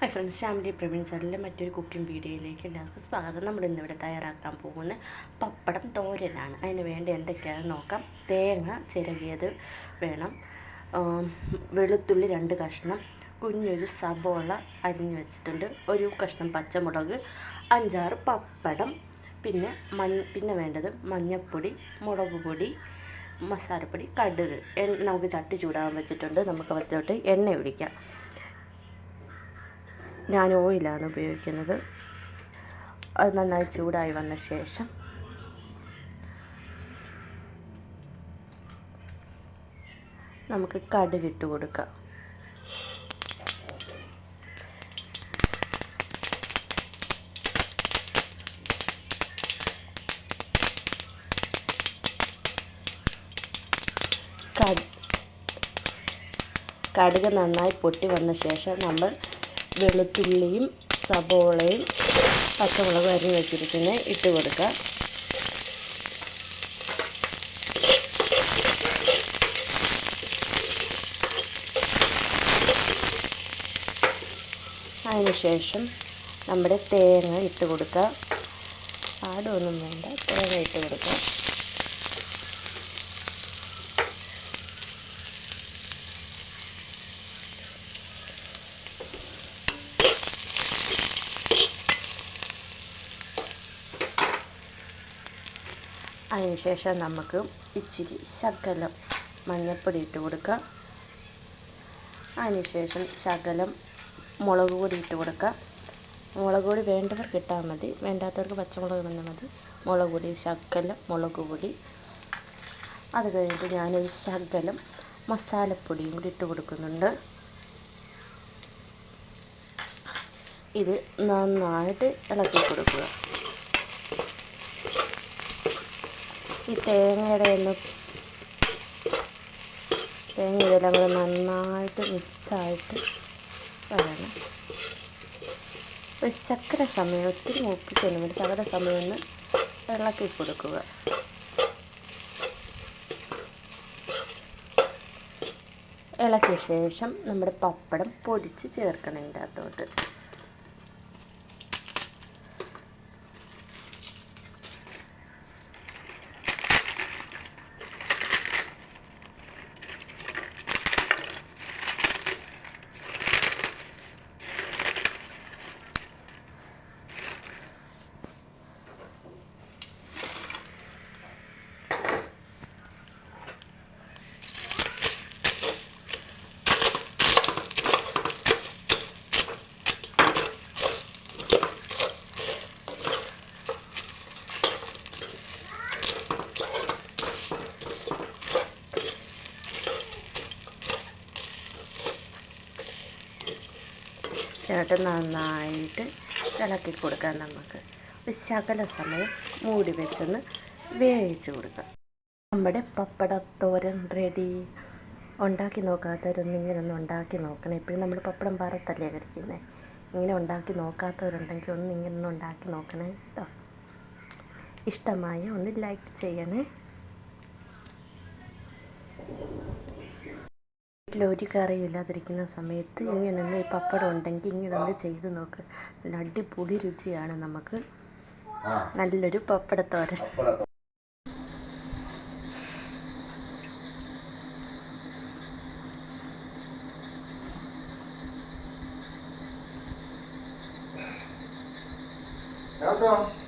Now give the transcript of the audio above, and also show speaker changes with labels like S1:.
S1: Hi friends family Praveen ചാനലിലെ മറ്റൊരു cooking വീഡിയോയിലേക്ക് എല്ലാവർക്കും സ്വാഗതം. നമ്മൾ ഇന്നിവിടെ തയ്യാറാക്കാൻ പോകുന്ന പപ്പടം തോരനാണ്. അതിന് വേണ്ടി എന്തൊക്കെയാണെന്ന് നോക്കാം. തേങ്ങ ചിരകിയത് വേണം. വെളുത്തുള്ളി രണ്ട് കഷ്ണം കുഞ്ഞൊരു സബോള അരിഞ്ഞ് വെച്ചിട്ടുണ്ട്. ഒരു കഷ്ണം പച്ചമുളക് അഞ്ചാറ് പപ്പടം പിന്നെ പിന്നെ വേണ്ടത് മഞ്ഞൾപ്പൊടി മുളക് പൊടി മസാലപ്പൊടി കടുക്. നമുക്ക് ചട്ടി ചൂടാകാൻ വെച്ചിട്ടുണ്ട്. നമുക്ക് അതിലോട്ട് എണ്ണ ഒഴിക്കാം. ഞാൻ ഓയിലാണ് ഉപയോഗിക്കുന്നത്. അത് നന്നായി ചൂടായി വന്ന ശേഷം നമുക്ക് കടുക് ഇട്ട് കൊടുക്കാം. കട് കടുക് നന്നായി പൊട്ടി വന്ന ശേഷം നമ്മൾ വെളുത്തുള്ളിയും സബോളയും പച്ചമുളക് അരിഞ്ഞ് വെച്ചിരിക്കുന്നത് ഇട്ട് കൊടുക്കുക. അതിനുശേഷം നമ്മുടെ തേങ്ങ ഇട്ട് കൊടുക്കുക. ആടൊന്നും വേണ്ട തേങ്ങ ഇട്ട് കൊടുക്കുക. അതിനുശേഷം നമുക്ക് ഇച്ചിരി ശകലം മഞ്ഞൾപ്പൊടി ഇട്ട് കൊടുക്കുക അതിനുശേഷം ശകലം മുളക് പൊടി ഇട്ട് കൊടുക്കുക മുളക് പൊടി വേണ്ടവർക്ക് ഇട്ടാൽ മതി വേണ്ടാത്തവർക്ക് പച്ചമുളക് തന്നെ മതി. മുളക് പൊടി ശകലം മുളക് പൊടി. അത് കഴിഞ്ഞിട്ട് ഞാനൊരു ശകലം മസാലപ്പൊടിയും കൂടി ഇട്ട് കൊടുക്കുന്നുണ്ട്. ഇത് നന്നായിട്ട് ഇളക്കി കൊടുക്കുക. ഈ തേങ്ങയുടെ എല്ലാം തേങ്ങ ഇതെല്ലാം കൂടെ നന്നായിട്ട് മിക്സായിട്ട് വരണം. ഒരു ശക്കര സമയം ഒത്തിരി മൂപ്പിക്കൊന്നും ഒരു ചക്കര സമയം ഒന്ന് ഇളക്കി കൊടുക്കുക. ഇളക്കിയ ശേഷം നമ്മുടെ പപ്പടം പൊടിച്ച് ചേർക്കണം ഇതിന്റെ അകത്തോട്ട് എന്നിട്ട് നന്നായിട്ട് ഇളക്കി കൊടുക്കാം നമുക്ക്. ഒരു ശകല സമയം മൂടി വെച്ചൊന്ന് വേവിച്ച് കൊടുക്കാം. നമ്മുടെ പപ്പടത്തോരൻ റെഡി ഉണ്ടാക്കി നോക്കാത്തവരൊന്നും ഇങ്ങനൊന്ന് ഉണ്ടാക്കി നോക്കണം. എപ്പോഴും നമ്മൾ പപ്പടം വറുത്തല്ലേ കഴിക്കുന്നത് ഇങ്ങനെ ഉണ്ടാക്കി നോക്കാത്തവരുണ്ടെങ്കിൽ ഒന്ന് ഇങ്ങനെ ഒന്ന് ഉണ്ടാക്കി നോക്കണേ കേട്ടോ ഇഷ്ടമായ ഒന്ന് ലൈക്ക് ചെയ്യണേ. വീട്ടിൽ ഒരു കറിയും ഇല്ലാതിരിക്കുന്ന സമയത്ത് ഇങ്ങനൊന്ന് ഈ പപ്പടം ഉണ്ടെങ്കിൽ ഇങ്ങനൊന്ന് ചെയ്ത് നോക്ക്. നല്ല അടിപൊളി രുചിയാണ് നമുക്ക്. നല്ലൊരു പപ്പടത്തോരൻ.
S2: Elton.